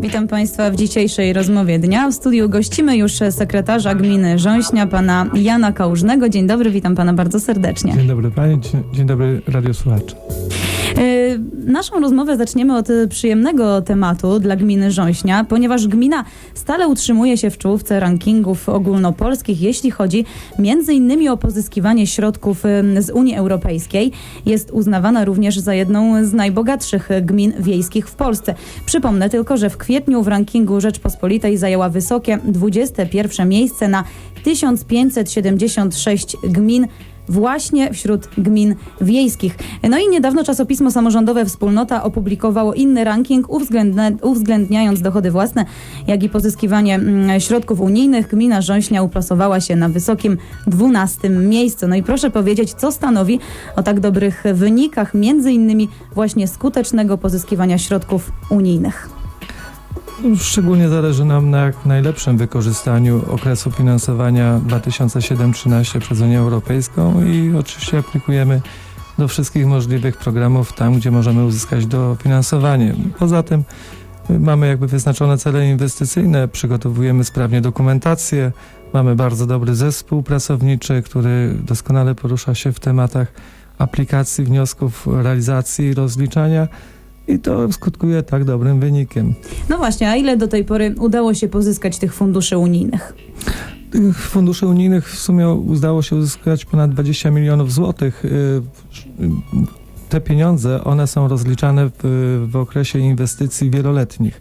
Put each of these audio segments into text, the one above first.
Witam Państwa w dzisiejszej rozmowie dnia. W studiu gościmy już sekretarza gminy Rząśnia, pana Jana Kałużnego. Dzień dobry, witam pana bardzo serdecznie. Dzień dobry Pani, dzień, dzień dobry radiosłuchacze. Naszą rozmowę zaczniemy od y, przyjemnego tematu dla gminy Rząśnia, ponieważ gmina stale utrzymuje się w czołówce rankingów ogólnopolskich, jeśli chodzi między innymi o pozyskiwanie środków y, z Unii Europejskiej. Jest uznawana również za jedną z najbogatszych gmin wiejskich w Polsce. Przypomnę tylko, że w kwietniu w rankingu Rzeczpospolitej zajęła wysokie 21 miejsce na 1576 gmin właśnie wśród gmin wiejskich. No i niedawno czasopismo samorządowe Wspólnota opublikowało inny ranking, uwzględnia, uwzględniając dochody własne, jak i pozyskiwanie mm, środków unijnych. Gmina Rząśnia uplasowała się na wysokim 12 miejscu. No i proszę powiedzieć, co stanowi o tak dobrych wynikach, między innymi właśnie skutecznego pozyskiwania środków unijnych. Szczególnie zależy nam na jak najlepszym wykorzystaniu okresu finansowania 2007-2013 przez Unię Europejską i oczywiście aplikujemy do wszystkich możliwych programów tam, gdzie możemy uzyskać dofinansowanie. Poza tym y, mamy jakby wyznaczone cele inwestycyjne, przygotowujemy sprawnie dokumentację, mamy bardzo dobry zespół pracowniczy, który doskonale porusza się w tematach aplikacji, wniosków, realizacji rozliczania. I to skutkuje tak dobrym wynikiem. No właśnie, a ile do tej pory udało się pozyskać tych funduszy unijnych? Tych funduszy unijnych w sumie udało się uzyskać ponad 20 milionów złotych. Te pieniądze, one są rozliczane w, w okresie inwestycji wieloletnich,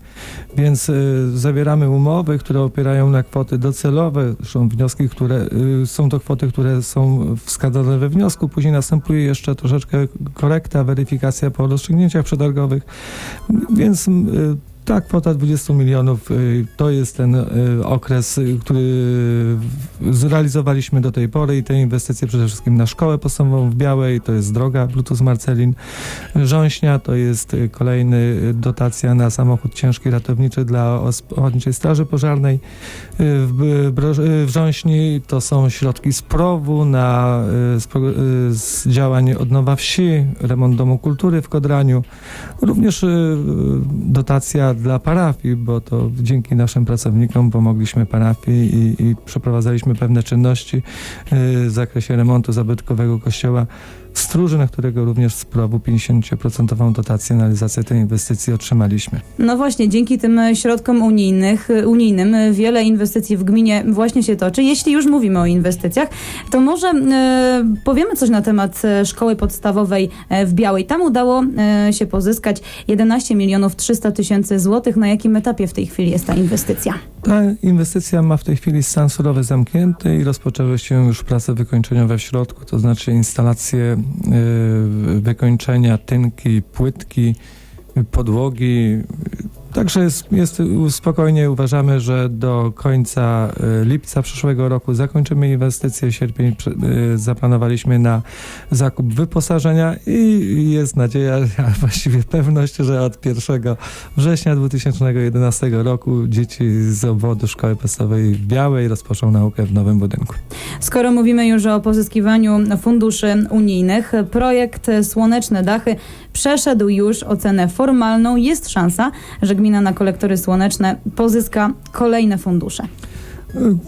więc y, zawieramy umowy, które opierają na kwoty docelowe, są wnioski, które y, są to kwoty, które są wskazane we wniosku, później następuje jeszcze troszeczkę korekta, weryfikacja po rozstrzygnięciach przetargowych, więc y, ta kwota 20 milionów y, to jest ten y, okres, y, który zrealizowaliśmy do tej pory i te inwestycje przede wszystkim na szkołę podstawową w Białej, to jest droga Bluetooth Marcelin. Rząśnia, to jest kolejny dotacja na samochód ciężki ratowniczy dla Ochotniczej Straży Pożarnej. W, w Rząśni, to są środki z PROW-u na z, z działań odnowa wsi, remont domu kultury w Kodraniu, również dotacja dla parafii, bo to dzięki naszym pracownikom pomogliśmy parafii i, i przeprowadzaliśmy pewne czynności y, w zakresie remontu zabytkowego kościoła Stróży, na którego również z PROW 50% dotację na realizację tej inwestycji otrzymaliśmy. No właśnie, dzięki tym środkom unijnych, unijnym wiele inwestycji w gminie właśnie się toczy. Jeśli już mówimy o inwestycjach, to może e, powiemy coś na temat e, szkoły podstawowej e, w Białej. Tam udało się pozyskać 11 milionów 300 tysięcy złotych. Na jakim etapie w tej chwili jest ta inwestycja? Ta inwestycja ma w tej chwili stan surowy zamknięty i rozpoczęły się już prace wykończeniowe w środku, to znaczy instalacje wykończenia, tynki, płytki, y, podłogi. Także jest, jest spokojnie uważamy, że do końca y, lipca przyszłego roku zakończymy inwestycję. Sierpień y, zaplanowaliśmy na zakup wyposażenia i jest nadzieja, a właściwie pewność, że od 1 września 2011 roku dzieci z obwodu szkoły podstawowej Białej rozpoczną naukę w nowym budynku. Skoro mówimy już o pozyskiwaniu funduszy unijnych, projekt Słoneczne Dachy przeszedł już ocenę formalną. Jest szansa, że gmina na kolektory słoneczne pozyska kolejne fundusze.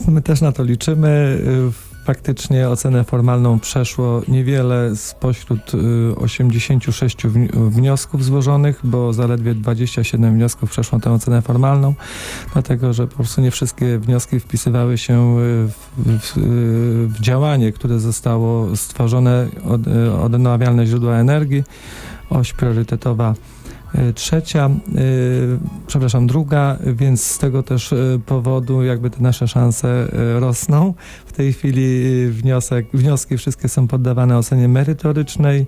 My też na to liczymy. Y, Faktycznie ocenę formalną przeszło niewiele spośród y, 86 wni- wniosków złożonych, bo zaledwie 27 wniosków przeszło tę ocenę formalną, dlatego że po prostu nie wszystkie wnioski wpisywały się y, w, w, y, w działanie, które zostało stworzone od, y, odnawialne źródła energii, oś priorytetowa y, trzecia, y, przepraszam, druga, więc z tego też y, powodu jakby te nasze szanse rosną. W tej chwili wniosek, wnioski wszystkie są poddawane ocenie merytorycznej.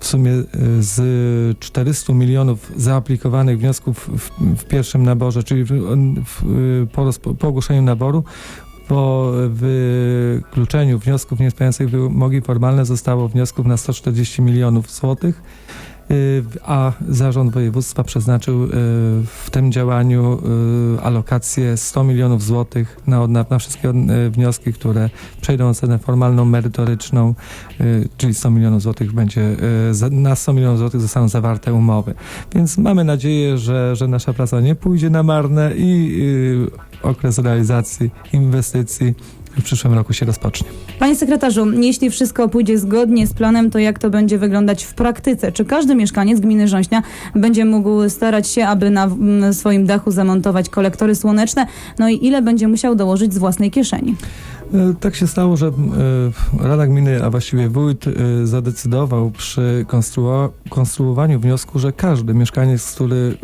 W sumie z 400 milionów zaaplikowanych wniosków w, w pierwszym naborze, czyli w, w, po, rozpo- po ogłoszeniu naboru, po wykluczeniu wniosków niespełniających wymogi formalne zostało wniosków na 140 milionów złotych a Zarząd Województwa przeznaczył y, w tym działaniu y, alokację 100 milionów złotych na, na, wszystkie y, wnioski, które przejdą ocenę formalną, merytoryczną, y, czyli 100 milionów złotych będzie, y, na 100 milionów złotych zostaną zawarte umowy. Więc mamy nadzieję, że, że nasza praca nie pójdzie na marne i y, okres realizacji inwestycji w przyszłym roku się rozpocznie. Panie sekretarzu, jeśli wszystko pójdzie zgodnie z planem, to jak to będzie wyglądać w praktyce? Czy każdy mieszkaniec gminy Rząśnia będzie mógł starać się, aby na swoim dachu zamontować kolektory słoneczne? No i ile będzie musiał dołożyć z własnej kieszeni? E, Tak się stało, że e, Rada Gminy, a właściwie wójt e, zadecydował przy konstruo- konstruowaniu wniosku, że każdy mieszkaniec, który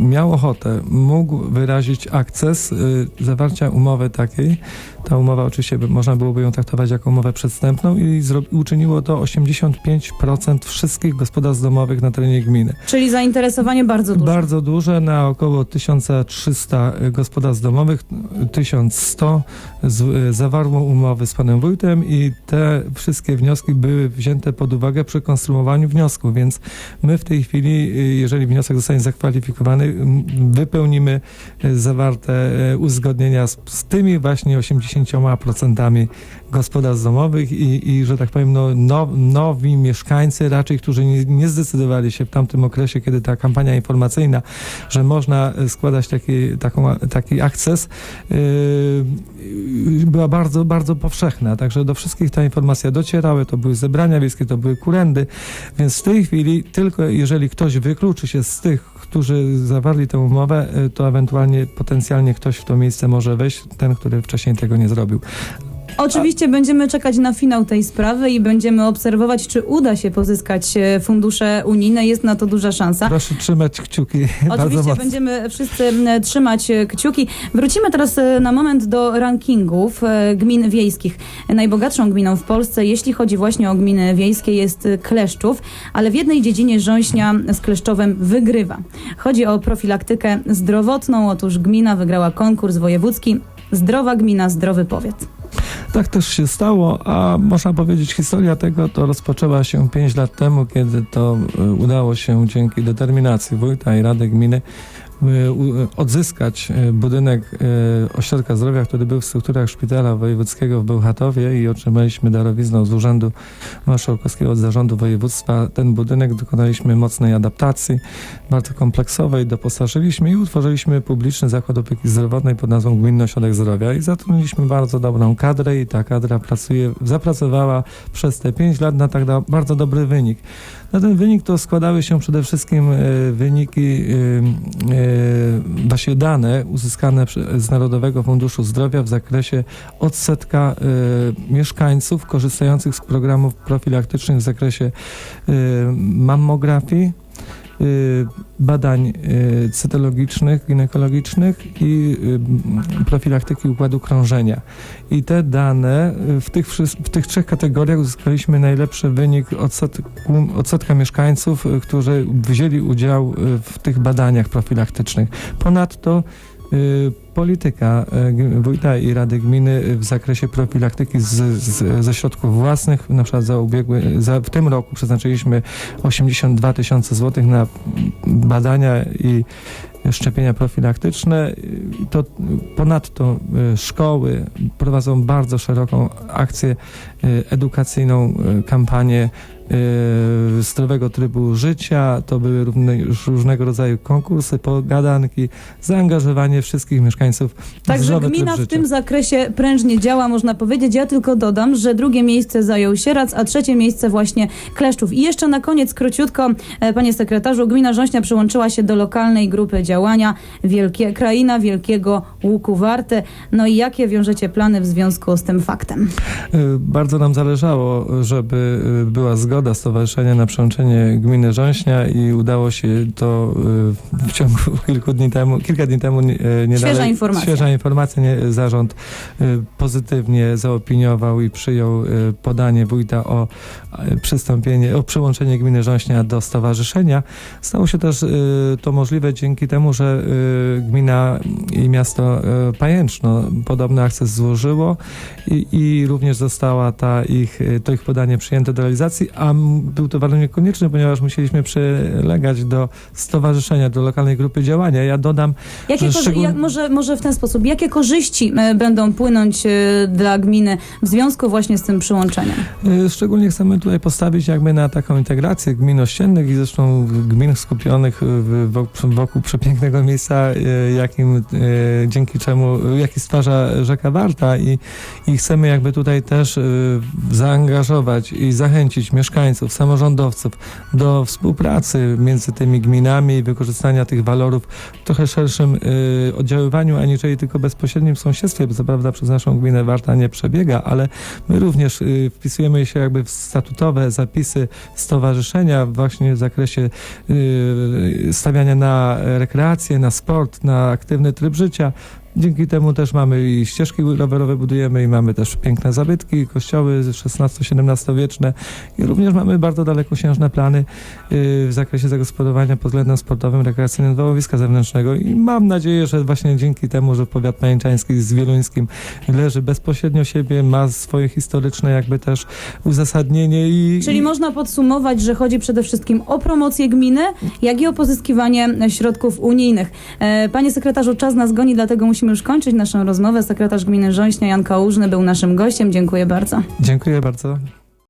miał ochotę, mógł wyrazić akces zawarcia umowy takiej. Ta umowa oczywiście by, można byłoby ją traktować jako umowę przedstępną i zro- uczyniło to 85% wszystkich gospodarstw domowych na terenie gminy. Czyli zainteresowanie bardzo duże. Bardzo duże, na około 1300 gospodarstw domowych, 1100 z, zawarło umowy z panem wójtem i te wszystkie wnioski były wzięte pod uwagę przy konstruowaniu wniosku, więc my w tej chwili, jeżeli wniosek zostanie zakwalifikowany, wypełnimy y, zawarte y, uzgodnienia z, z tymi właśnie 80% gospodarstw domowych i, i że tak powiem, no, no, nowi mieszkańcy raczej, którzy nie, nie zdecydowali się w tamtym okresie, kiedy ta kampania informacyjna, że można e, składać taki, taką, taki akces, yy, była bardzo, bardzo powszechna. Także do wszystkich ta informacja docierały, to były zebrania wiejskie, to były kurendy, więc w tej chwili tylko jeżeli ktoś wykluczy się z tych, którzy zawarli tę umowę, y, to ewentualnie potencjalnie ktoś w to miejsce może wejść, ten, który wcześniej tego nie zrobił. Oczywiście będziemy czekać na finał tej sprawy i będziemy obserwować, czy uda się pozyskać e, fundusze unijne. Jest na to duża szansa. Proszę trzymać kciuki Oczywiście będziemy wszyscy trzymać e, kciuki. Wrócimy teraz e, na moment do rankingów gmin wiejskich. Najbogatszą gminą w Polsce, jeśli chodzi właśnie o gminy wiejskie, jest Kleszczów, ale w jednej dziedzinie Rząśnia z Kleszczowem wygrywa. Chodzi o profilaktykę zdrowotną. Otóż gmina wygrała konkurs wojewódzki Zdrowa gmina, zdrowy powiat. Tak też się stało, a można powiedzieć, historia tego to rozpoczęła się 5 lat temu, kiedy to y, udało się dzięki determinacji wójta i Rady Gminy odzyskać y, budynek y, ośrodka zdrowia, który był w strukturach szpitala wojewódzkiego w Bełchatowie i otrzymaliśmy darowizną z Urzędu Marszałkowskiego od Zarządu Województwa. Ten budynek dokonaliśmy mocnej adaptacji, bardzo kompleksowej, doposażyliśmy i utworzyliśmy publiczny zakład opieki zdrowotnej pod nazwą Gminny Ośrodek Zdrowia i zatrudniliśmy bardzo dobrą kadrę i ta kadra pracuje, zapracowała przez te 5 lat na tak bardzo dobry wynik. Na ten wynik to składały się przede wszystkim wyniki, właśnie dane uzyskane z Narodowego Funduszu Zdrowia w zakresie odsetka e, mieszkańców korzystających z programów profilaktycznych w zakresie e, mammografii, badań y, cytologicznych, ginekologicznych i y, profilaktyki układu krążenia. I te dane y, w tych, w tych trzech kategoriach uzyskaliśmy najlepszy wynik odsetku, odsetka mieszkańców, y, którzy wzięli udział y, w tych badaniach profilaktycznych. Ponadto y, polityka y, wójta i Rady Gminy w zakresie profilaktyki z, z, ze środków własnych, na przykład za ubiegły, za, w tym roku przeznaczyliśmy 82 tysiące złotych na badania i szczepienia profilaktyczne. I To ponadto y, szkoły prowadzą bardzo szeroką akcję y, edukacyjną, y, kampanię y, zdrowego trybu życia. To były równe, różnego rodzaju konkursy, pogadanki, zaangażowanie wszystkich mieszkańców Także gmina w tym zakresie prężnie działa, można powiedzieć. Ja tylko dodam, że drugie miejsce zajął Sierac, a trzecie miejsce właśnie Kleszczów. I jeszcze na koniec króciutko, e, panie sekretarzu, gmina Rząśnia przyłączyła się do lokalnej grupy działania Wielkie, Kraina Wielkiego Łuku Warte. No i jakie wiążecie plany w związku z tym faktem? Y, Bardzo nam zależało, żeby y, była zgoda stowarzyszenia na przyłączenie gminy Rząśnia i udało się to y, w ciągu kilku dni temu, kilka dni temu nie- y. Świeża informacja. Świeża informacja. Nie, zarząd y, pozytywnie zaopiniował i przyjął podanie wójta o przystąpienie, o przyłączenie gminy Rząśnia do stowarzyszenia. Stało się też to możliwe dzięki temu, że gmina i miasto Pajęczno podobny akces złożyło i, i również została ta ich, to ich podanie przyjęte do realizacji, a był to warunek konieczny, ponieważ musieliśmy przylegać do stowarzyszenia, do lokalnej grupy działania. Ja dodam, Jakie szczegól- jak, może, może w ten sposób, jakie korzyści e, będą płynąć e, dla gminy w związku właśnie z tym przyłączeniem? Y, Szczególnie chcemy tutaj postawić jakby na taką integrację gmin ościennych i zresztą gmin skupionych wokół, przepięknego miejsca, jakim, dzięki czemu, jaki stwarza rzeka Warta i, i chcemy jakby tutaj też zaangażować i zachęcić mieszkańców, samorządowców do współpracy między tymi gminami i wykorzystania tych walorów w trochę szerszym y, oddziaływaniu, aniżeli tylko bezpośrednim sąsiedztwie, bo co prawda przez naszą gminę Warta nie przebiega, ale My również y, wpisujemy się jakby w statutowe zapisy stowarzyszenia właśnie w zakresie y, stawiania na rekreację, na sport, na aktywny tryb życia. Dzięki temu też mamy i ścieżki rowerowe budujemy i mamy też piękne zabytki, kościoły XVI-XVII wieczne i również mamy bardzo dalekosiężne plany y, w zakresie zagospodarowania pod względem sportowym, rekreacyjnym dołowiska zewnętrznego i mam nadzieję, że właśnie dzięki temu, że powiat pajęczański z wieluńskim leży bezpośrednio siebie, ma swoje historyczne jakby też uzasadnienie i... Czyli można podsumować, że chodzi przede wszystkim o promocję gminy, jak i o pozyskiwanie środków unijnych. E, Panie sekretarzu, czas nas goni, dlatego musimy już kończyć naszą rozmowę. Sekretarz gminy Rząśnia Jan Kałużny był naszym gościem. Dziękuję bardzo. Dziękuję bardzo.